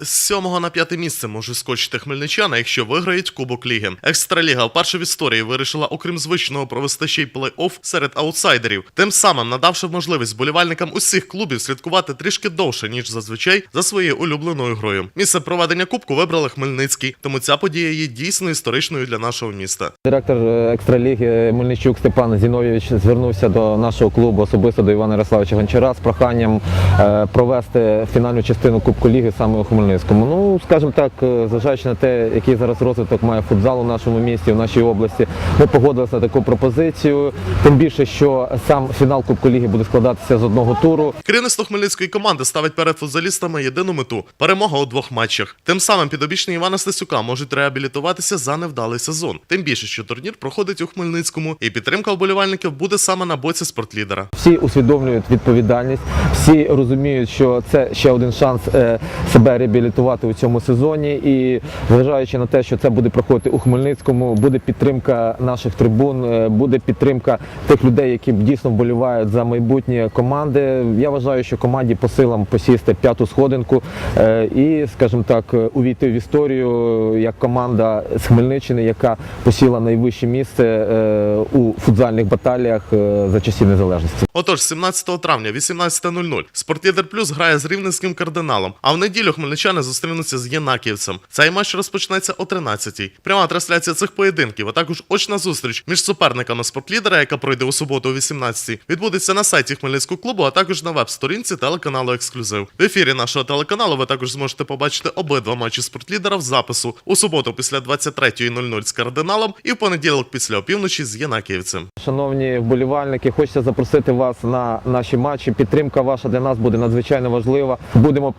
З сьомого на п'яте місце може скочити хмельничани, якщо виграють Кубок Ліги. Екстраліга вперше в історії вирішила, окрім звичного, провести ще й плей-офф серед аутсайдерів, тим самим надавши можливість болівальникам усіх клубів слідкувати трішки довше ніж зазвичай за своєю улюбленою грою. Місце проведення кубку вибрали Хмельницький, тому ця подія є дійсно історичною для нашого міста. Директор е, екстраліги Мельничук Степан Зіновійович звернувся до нашого клубу, особисто до Івана Ярославовича Гончара з проханням е, провести фінальну частину Кубку Ліги саме у Хмельницькому. Ну, скажімо так, е, зважаючи на те, який зараз розвиток має футзал у нашому місті, в нашій області, ми погодилися на таку пропозицію. Тим більше, що сам фінал Кубку Ліги буде складатися з одного туру. Керівництво хмельницької команди ставить перед футзалістами єдину мету перемога у двох матчах. Тим самим підопічні Івана Стасюка можуть реабілітуватися за невдалий сезон. Тим більше, що турнір проходить у Хмельницькому, і підтримка вболівальників буде саме на боці спортлідера. Всі усвідомлюють відповідальність, всі розуміють, що це ще один шанс е, себе реабілітувати у цьому сезоні. І зважаючи на те, що це буде проходити у Хмельницькому, буде підтримка наших трибун, е, буде підтримка тих людей, які дійсно вболівають за майбутнє команди. Я вважаю, що команді по силам посісти п'яту сходинку е, і, скажімо так, увійти в історію як команда з Хмельниччини, яка посіла найвище місце е, у футзальних баталіях за часів незалежності. Отож, 17 травня, 18.00, Спортлідер Плюс грає з рівненським кардиналом. А в неділю хмельничани зустрінуться з Єнакіївцем. Цей матч розпочнеться о 13-й. Пряма трансляція цих поєдинків, а також очна зустріч між суперниками спортлідера, яка пройде у суботу о 18-й, відбудеться на сайті Хмельницького клубу, а також на веб-сторінці телеканалу Ексклюзив. В ефірі нашого телеканалу ви також зможете побачити обидва матчі спортлідера в запису у суботу після 23.00 з кардиналом і в понеділок після опівночі з Єнакіївцем. Шановні вболівальники, хочеться запросити вас на наші матчі. Підтримка ваша для нас буде надзвичайно важлива. Будемо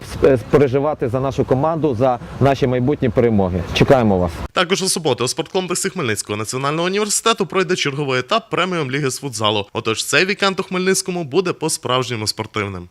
переживати за нашу команду, за наші майбутні перемоги. Чекаємо вас. Також у суботу у спорткомплексі Хмельницького національного університету пройде черговий етап преміум ліги з футзалу. Отож, цей вікенд у Хмельницькому буде по-справжньому спортивним.